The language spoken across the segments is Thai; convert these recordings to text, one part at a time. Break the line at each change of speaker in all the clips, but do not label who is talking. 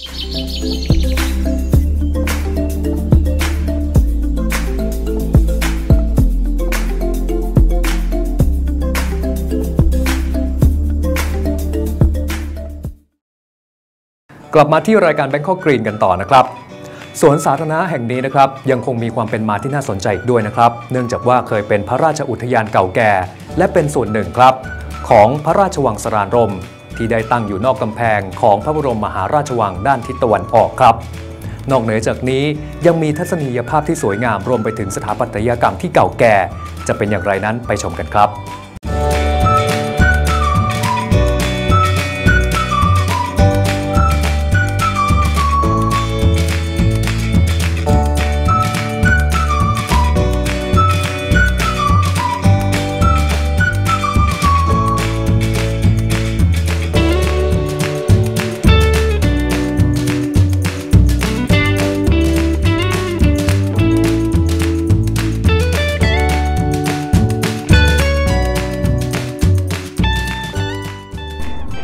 กลับมาที่รายการ Bangkok Green กันต่อนะครับสวนสาธารณะแห่งนี้นะครับยังคงมีความเป็นมาที่น่าสนใจอีกด้วยนะครับ เนื่องจากว่าเคยเป็นพระราชอุทยานเก่าแก่ และเป็นส่วนหนึ่งครับ ของพระราชวังสรานรม ที่ได้ตั้งอยู่นอกกำแพงของพระบรมมหาราชวังด้านทิศตะวันออกครับ นอกเหนือจากนี้ยังมีทัศนียภาพที่สวยงามรวมไปถึงสถาปัตยกรรมที่เก่าแก่ จะเป็นอย่างไรนั้นไปชมกันครับ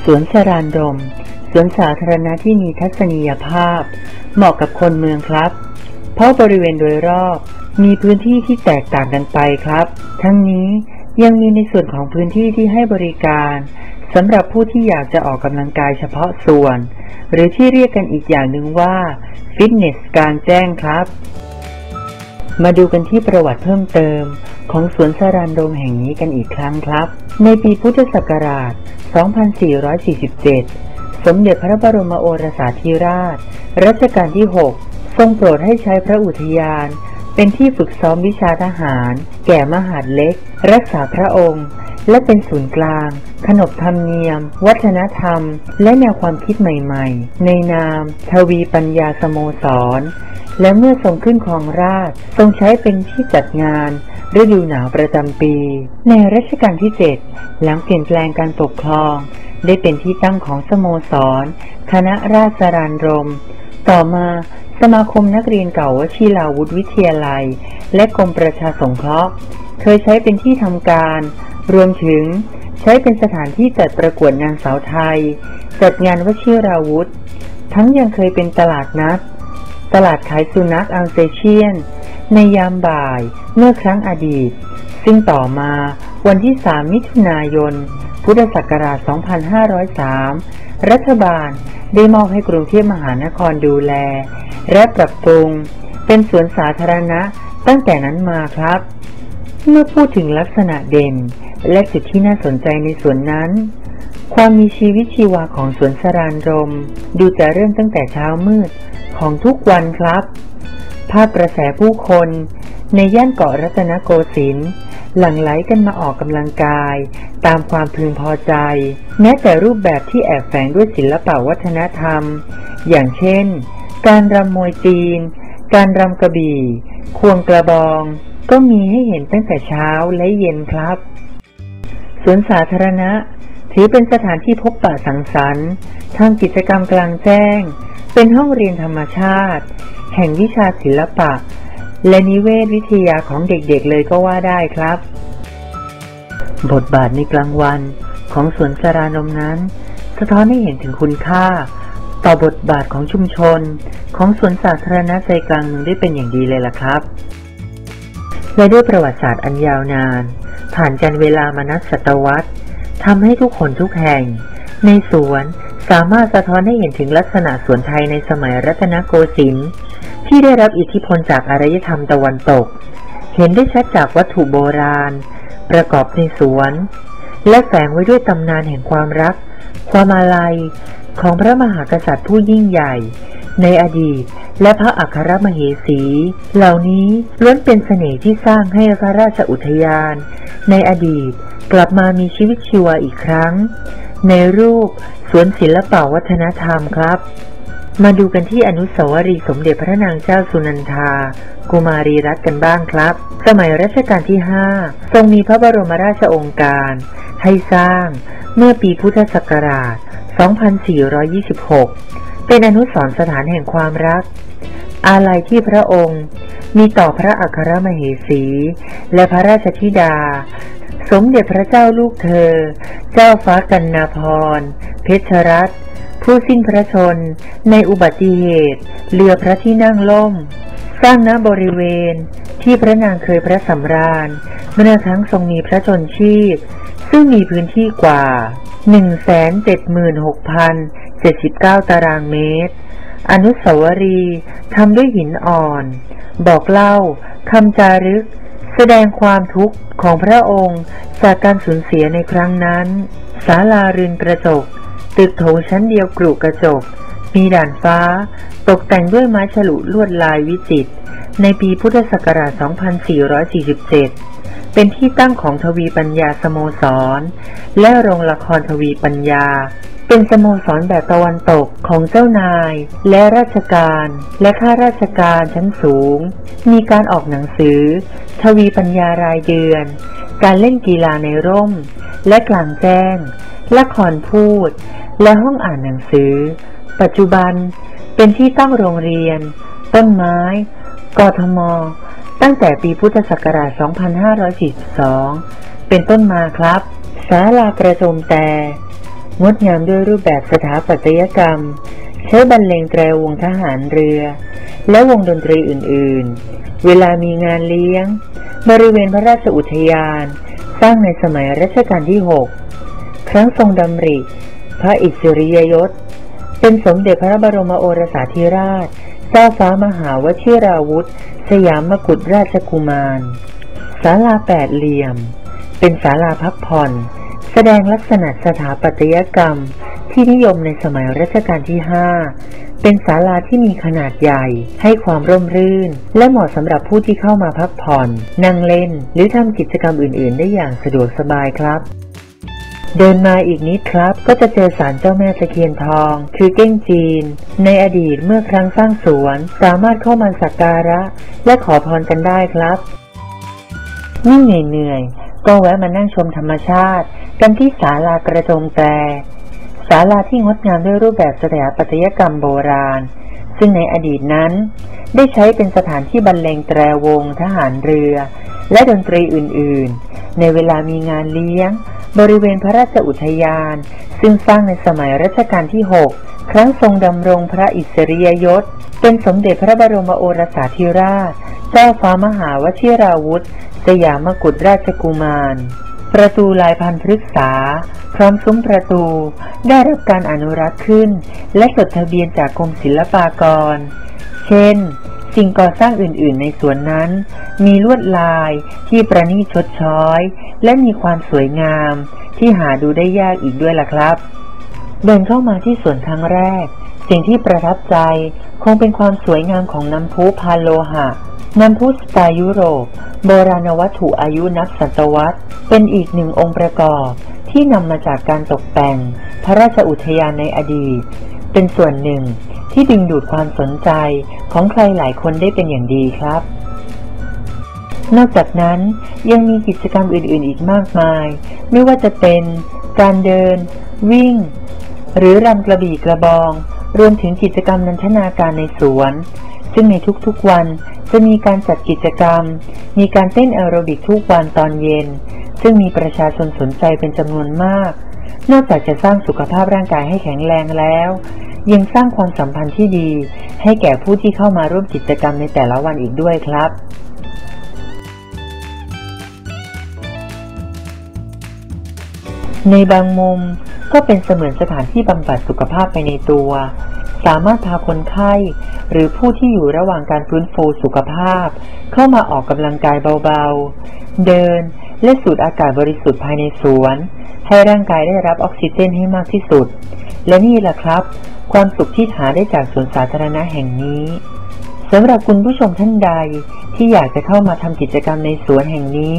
สวนสรานรม สวนสาธารณะที่มีทัศนียภาพ เหมาะกับคนเมืองครับ เพราะบริเวณโดยรอบมีพื้นที่ที่แตกต่างกันไปครับ ทั้งนี้ยังมีในส่วนของพื้นที่ที่ให้บริการสำหรับผู้ที่อยากจะออกกำลังกายเฉพาะส่วน หรือที่เรียกกันอีกอย่างหนึ่งว่าฟิตเนสกลางแจ้งครับ มาดูกันที่ประวัติเพิ่มเติม ของสวนสรานรมแห่งนี้กันอีกครั้งครับ ในปีพุทธศักราช 2447 สมเด็จพระบรมโอรสาธิราช รัชกาลที่ 6 ทรงโปรดให้ใช้พระอุทยาน เป็นที่ฝึกซ้อมวิชาทหาร แก่มหาดเล็ก รักษาพระองค์ และเป็นศูนย์กลาง ขนบธรรมเนียม วัฒนธรรม และแนวความคิดใหม่ๆ ในนาม ทวีปัญญาสโมสร และเมื่อทรงขึ้นครองราชทรงใช้เป็นที่จัดงาน ฤดูหนาวประจำปี ในรัชกาลที่ 7 หลังเปลี่ยนแปลงการปกครอง ได้เป็นที่ตั้งของสโมสร คณะราษฎรรม ต่อมาสมาคมนักเรียนเก่าวชิราวุธวิทยาลัย และกรมประชาสงเคราะห์ เคยใช้เป็นที่ทำการ รวมถึงใช้เป็นสถานที่จัดประกวดนางสาวไทย จัดงานวชิราวุธ ทั้งยังเคยเป็นตลาดนัด ตลาดขายสุนัขอัลเซเชียน ในยามบ่ายเมื่อครั้งอดีต ซึ่งต่อมาวันที่ 3 มิถุนายน พุทธศักราช 2503 รัฐบาลได้มอบให้กรุงเทพมหานครดูแล และปรับปรุง เป็นสวนสาธารณะตั้งแต่นั้นมาครับ เมื่อพูดถึงลักษณะเด่น และจุดที่น่าสนใจในสวนนั้น ความมีชีวิตชีวาของสวนสรานรม ดูจะเริ่มตั้งแต่เช้ามืดของทุกวันครับ ภาพกระแสผู้คน ในย่านเกาะรัตนโกสินทร์หลั่งไหลกันมาออกกำลังกาย ตามความพึงพอใจ แม้แต่รูปแบบที่แอบแฝงด้วยศิลปวัฒนธรรม อย่างเช่น การรำมวยจีน การรำกระบี่ ควงกระบอง ก็มีให้เห็นตั้งแต่เช้าและเย็นครับสวนสาธารณะ ถือเป็นสถานที่พบปะสังสรรค์ทำกิจกรรมกลางแจ้ง เป็นห้องเรียนธรรมชาติ แห่งวิชาศิลปะ และนิเวศวิทยาของเด็กๆเลยก็ว่าได้ครับ บทบาทในกลางวันของสวนสารานมนั้น สะท้อนให้เห็นถึงคุณค่า ต่อบทบาทของชุมชน ของสวนสาธารณะใจกลางเมืองได้เป็นอย่างดีเลยล่ะครับ และด้วยประวัติศาสตร์อันยาวนาน ผ่านการเวลามานับศตวรรษทำให้ทุกคนทุกแห่ง ในสวน สามารถสะท้อนให้เห็นถึงลักษณะสวนไทยในสมัยรัตนโกสินทร์ที่ได้รับอิทธิพลจากอารยธรรมตะวันตก เห็นได้ชัดจากวัตถุโบราณ ประกอบในสวน และแฝงไว้ด้วยตำนานแห่งความรัก ความอาลัยของพระมหากษัตริย์ผู้ยิ่งใหญ่ ในอดีต และพระอัครมเหสี เหล่านี้ล้วนเป็นเสน่ห์ที่สร้างให้พระราชอุทยาน ในอดีตกลับมามีชีวิตชีวาอีกครั้ง ในรูปสวนศิลปวัฒนธรรมครับ มาดูกันที่อนุสาวรีย์สมเด็จพระนางเจ้าสุนันทา กุมารีรัตน์กันบ้างครับ สมัยรัชกาลที่ 5 ทรงมีพระบรมราชโองการ ให้สร้างเมื่อปีพุทธศักราช 2426 เป็นอนุสรณ์สถานแห่งความรัก อาลัยที่พระองค์มีต่อพระอัครมเหสี และพระราชธิดา สมเด็จพระเจ้าลูกเธอ เจ้าฟ้ากันนาพร เพชรรัตน์ผู้สิ้นพระชน ในอุบัติเหตุ เรือพระที่นั่งล่ม สร้างณบริเวณ ที่พระนางเคยพระสำราญเมื่อครั้งทรงมีพระชนชีพ ซึ่งมีพื้นที่กว่า 176,079 ตารางเมตร อนุสาวรีย์ทำด้วยหินอ่อน บอกเล่าคำจารึก แสดงความทุกข์ของพระองค์จากการสูญเสียในครั้งนั้นศาลาเรือนกระจก ตึกโถงชั้นเดียวกรุกระจก มีด่านฟ้า ตกแต่งด้วยไม้ฉลุลวดลายวิจิตรในปีพุทธศักราช 2447 เป็นที่ตั้งของทวีปัญญาสโมสร และโรงละครทวีปัญญา เป็นสโมสรแบบตะวันตกของเจ้านาย และราชการและข้าราชการชั้นสูง มีการออกหนังสือ ทวีปัญญารายเดือน การเล่นกีฬาในร่ม และกลางแจ้ง ละครพูด และห้องอ่านหนังสือ ปัจจุบันเป็นที่ตั้งโรงเรียน ต้นไม้ กทม ตั้งแต่ปีพุทธศักราช 2542 เป็นต้นมาครับศาลากระโจมแต่ งดงามด้วยรูปแบบสถาปัตยกรรม ใช้บรรเลงแตรวงทหารเรือ และวงดนตรีอื่นๆ เวลามีงานเลี้ยง บริเวณพระราชอุทยาน สร้างในสมัยรัชกาลที่ 6 ครั้งทรงดำริ พระอิสริยยศ เป็นสมเด็จพระบรมโอรสาธิราช เจ้าฟ้ามหาวชิราวุธ สยามกุฎราชกุมารศาลาแปดเหลี่ยม เป็นศาลาพักผ่อน แสดงลักษณะสถาปัตยกรรมที่นิยมในสมัยรัชกาลที่ 5 เป็นศาลาที่มีขนาดใหญ่ ให้ความร่มรื่น และเหมาะสำหรับผู้ที่เข้ามาพักผ่อน นั่งเล่น หรือทำกิจกรรมอื่น ๆ ได้อย่างสะดวกสบายครับเดินมาอีกนิดครับก็จะเจอศาลเจ้าแม่ตะเคียนทอง คือเก้งจีน ในอดีตเมื่อครั้งสร้างสวน สามารถเข้ามาสักการะ และขอพรกันได้ครับนี่เหนื่อยๆก็แวะมานั่งชมธรรมชาติ กันที่ศาลากระโจมแตรศาลาที่งดงามด้วยรูปแบบสถาปัตยกรรมโบราณ ซึ่งในอดีตนั้น ได้ใช้เป็นสถานที่บรรเลงแตรวงทหารเรือ และดนตรีอื่น ๆ ในเวลามีงานเลี้ยง บริเวณพระราชอุทยาน ซึ่งสร้างในสมัยรัชกาลที่ 6 ครั้งทรงดำรงพระอิสริยยศ เป็นสมเด็จพระบรมโอรสาธิราช เจ้าฟ้ามหาวชิราวุธ สยามกุฎราชกุมาร ประตูลายพันธุ์พฤกษา พร้อมซุ้มประตู ได้รับการอนุรักษ์ขึ้น และจดทะเบียนจากกรมศิลปากร เช่น สิ่งก่อสร้างอื่นๆ ในสวนนั้น มีลวดลายที่ประณีตชดช้อย และมีความสวยงาม ที่หาดูได้ยากอีกด้วยล่ะครับ เดินเข้ามาที่สวนครั้งแรก สิ่งที่ประทับใจคงเป็นความสวยงามของน้ำพุพาโลหะ น้ำพุสไตล์ยุโรป โบราณวัตถุอายุนับศตวรรษ เป็นอีกหนึ่งองค์ประกอบที่นำมาจากการตกแต่ง พระราชอุทยานในอดีต เป็นส่วนหนึ่งที่ดึงดูดความสนใจของใครหลายคนได้เป็นอย่างดีครับ นอกจากนั้นยังมีกิจกรรมอื่นๆ อีกมากมาย ไม่ว่าจะเป็นการเดิน วิ่ง หรือรำกระบี่กระบอง รวมถึงกิจกรรมนันทนาการในสวน ซึ่งในทุกๆวันจะมีการจัดกิจกรรม มีการเต้นแอโรบิกทุกวันตอนเย็น ซึ่งมีประชาชนสนใจเป็นจำนวนมาก นอกจากจะสร้างสุขภาพร่างกายให้แข็งแรงแล้ว ยังสร้างความสัมพันธ์ที่ดี ให้แก่ผู้ที่เข้ามาร่วมกิจกรรมในแต่ละวันอีกด้วยครับในบางมุม ก็เป็นเสมือนสถานที่บำบัดสุขภาพไปในตัว สามารถพาคนไข้ หรือผู้ที่อยู่ระหว่างการฟื้นฟูสุขภาพ เข้ามาออกกำลังกายเบาๆ เดินและสูดอากาศบริสุทธิ์ภายในสวน ให้ร่างกายได้รับออกซิเจนให้มากที่สุด และนี่แหละครับ ความสุขที่หาได้จากสวนสาธารณะแห่งนี้สำหรับคุณผู้ชมท่านใดที่อยากจะเข้ามาทำกิจกรรมในสวนแห่งนี้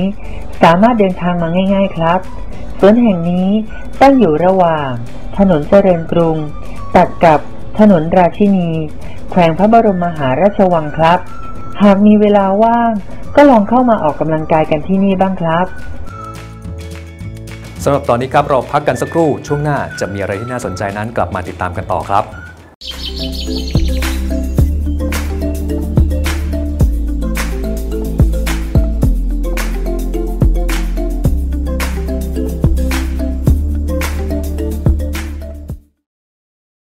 สามารถเดินทางมาง่าย ๆ ครับ สวนแห่งนี้ตั้งอยู่ระหว่าง ถนนเจริญกรุง ตัดกับถนนราชินี แขวงพระบรมมหาราชวังครับ หากมีเวลาว่าง ก็ลองเข้ามาออกกำลังกายกันที่นี่บ้างครับ
สำหรับตอนนี้ครับเราพักกันสักครู่ช่วงหน้าจะมีอะไรที่น่าสนใจนั้นกลับมาติดตามกันต่อครับ